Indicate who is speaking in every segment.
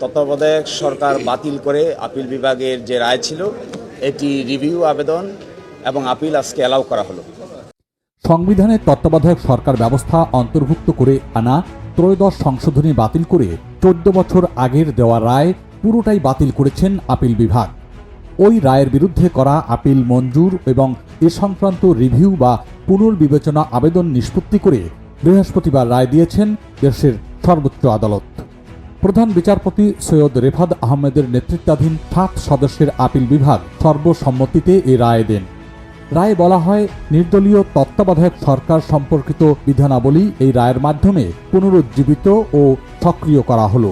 Speaker 1: তত্ত্বাবধায়ক সরকার বাতিল করে আপিল বিভাগের যে রায় ছিল এটি রিভিউ আবেদন এবং আপিল আজকে অ্যালাউ করা হলো
Speaker 2: সংবিধানের তত্ত্বাবধায়ক সরকার ব্যবস্থা অন্তর্ভুক্ত করে আনা ত্রয়োদশ সংশোধনী বাতিল করে চোদ্দ বছর আগের দেওয়া রায় পুরোটাই বাতিল করেছেন আপিল বিভাগ ওই রায়ের বিরুদ্ধে করা আপিল মঞ্জুর এবং এ সংক্রান্ত রিভিউ বা পুনর্বিবেচনা আবেদন নিষ্পত্তি করে বৃহস্পতিবার রায় দিয়েছেন দেশের সর্বোচ্চ আদালত প্রধান বিচারপতি সৈয়দ রেফাদ আহমেদের নেতৃত্বাধীন সাত সদস্যের আপিল বিভাগ সর্বসম্মতিতে এ রায় দেন রায়ে বলা হয় নির্দলীয় তত্ত্বাবধায়ক সরকার সম্পর্কিত বিধানাবলী এই রায়ের মাধ্যমে পুনরুজ্জীবিত ও সক্রিয় করা হল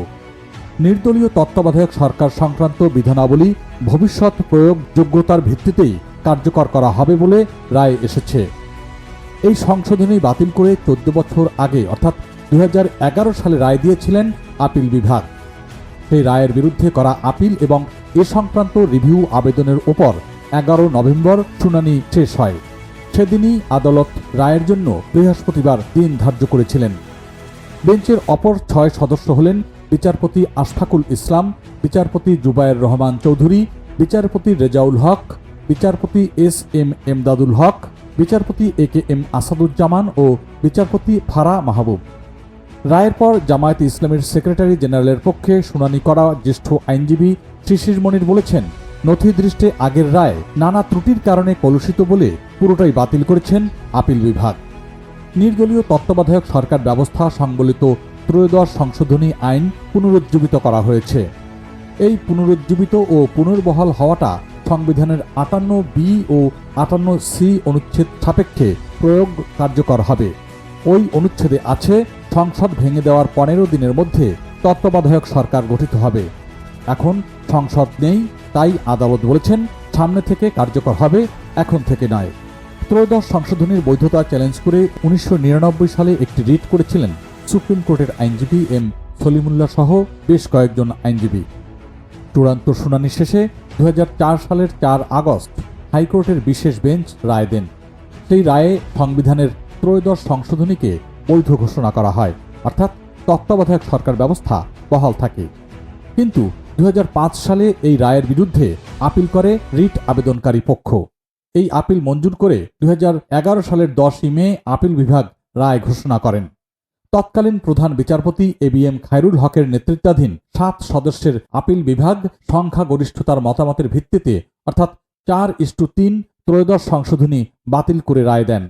Speaker 2: নির্দলীয় তত্ত্বাবধায়ক সরকার সংক্রান্ত বিধানাবলী ভবিষ্যৎ প্রয়োগ যোগ্যতার ভিত্তিতেই কার্যকর করা হবে বলে রায় এসেছে এই সংশোধনী বাতিল করে চোদ্দ বছর আগে অর্থাৎ দু সালে রায় দিয়েছিলেন আপিল বিভাগ সেই রায়ের বিরুদ্ধে করা আপিল এবং এ সংক্রান্ত রিভিউ আবেদনের ওপর এগারো নভেম্বর শুনানি শেষ হয় সেদিনই আদালত রায়ের জন্য বৃহস্পতিবার দিন ধার্য করেছিলেন বেঞ্চের অপর ছয় সদস্য হলেন বিচারপতি আশফাকুল ইসলাম বিচারপতি জুবায়ের রহমান চৌধুরী বিচারপতি রেজাউল হক বিচারপতি এস এম এমদাদুল হক বিচারপতি এ কে এম আসাদুজ্জামান ও বিচারপতি ফারা মাহবুব রায়ের পর জামায়াত ইসলামের সেক্রেটারি জেনারেলের পক্ষে শুনানি করা জ্যেষ্ঠ আইনজীবী শিশির মনির বলেছেন নথি দৃষ্টে আগের রায় নানা ত্রুটির কারণে কলুষিত বলে পুরোটাই বাতিল করেছেন আপিল বিভাগ নির্দলীয় তত্ত্বাবধায়ক সরকার ব্যবস্থা সংবলিত ত্রয়োদশ সংশোধনী আইন পুনরুজ্জীবিত করা হয়েছে এই পুনরুজ্জীবিত ও পুনর্বহাল হওয়াটা সংবিধানের আটান্ন বি ও আটান্ন সি অনুচ্ছেদ সাপেক্ষে প্রয়োগ কার্যকর হবে ওই অনুচ্ছেদে আছে সংসদ ভেঙে দেওয়ার পনেরো দিনের মধ্যে তত্ত্বাবধায়ক সরকার গঠিত হবে এখন সংসদ নেই তাই আদালত বলেছেন সামনে থেকে কার্যকর হবে এখন থেকে নয় ত্রয়োদশ সংশোধনীর বৈধতা চ্যালেঞ্জ করে উনিশশো সালে একটি রিট করেছিলেন সুপ্রিম কোর্টের আইনজীবী এম সলিমুল্লাহ সহ বেশ কয়েকজন আইনজীবী চূড়ান্ত শুনানি শেষে দু সালের চার আগস্ট হাইকোর্টের বিশেষ বেঞ্চ রায় দেন সেই রায়ে সংবিধানের ত্রয়োদশ সংশোধনীকে বৈধ ঘোষণা করা হয় অর্থাৎ তত্ত্বাবধায়ক সরকার ব্যবস্থা বহাল থাকে কিন্তু দু সালে এই রায়ের বিরুদ্ধে আপিল করে রিট আবেদনকারী পক্ষ এই আপিল মঞ্জুর করে দু সালের দশই মে আপিল বিভাগ রায় ঘোষণা করেন তৎকালীন প্রধান বিচারপতি এ বি এম খায়রুল হকের নেতৃত্বাধীন সাত সদস্যের আপিল বিভাগ সংখ্যাগরিষ্ঠতার মতামতের ভিত্তিতে অর্থাৎ চার ইস্টু তিন ত্রয়োদশ সংশোধনী বাতিল করে রায় দেন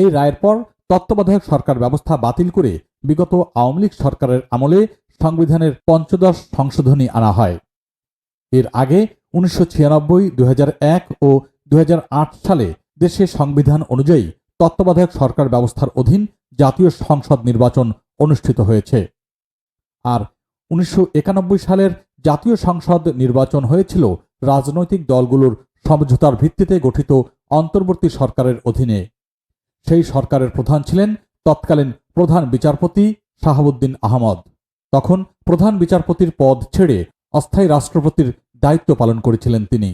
Speaker 2: এই রায়ের পর তত্ত্বাবধায়ক সরকার ব্যবস্থা বাতিল করে বিগত আওয়ামী লীগ সরকারের আমলে সংবিধানের পঞ্চদশ সংশোধনী আনা হয় এর আগে উনিশশো ছিয়ানব্বই ও দু সালে দেশে সংবিধান অনুযায়ী তত্ত্বাবধায়ক সরকার ব্যবস্থার অধীন জাতীয় সংসদ নির্বাচন অনুষ্ঠিত হয়েছে আর উনিশশো সালের জাতীয় সংসদ নির্বাচন হয়েছিল রাজনৈতিক দলগুলোর সমঝোতার ভিত্তিতে গঠিত অন্তর্বর্তী সরকারের অধীনে সেই সরকারের প্রধান ছিলেন তৎকালীন প্রধান বিচারপতি শাহাবুদ্দিন আহমদ তখন প্রধান বিচারপতির পদ ছেড়ে অস্থায়ী রাষ্ট্রপতির দায়িত্ব পালন করেছিলেন তিনি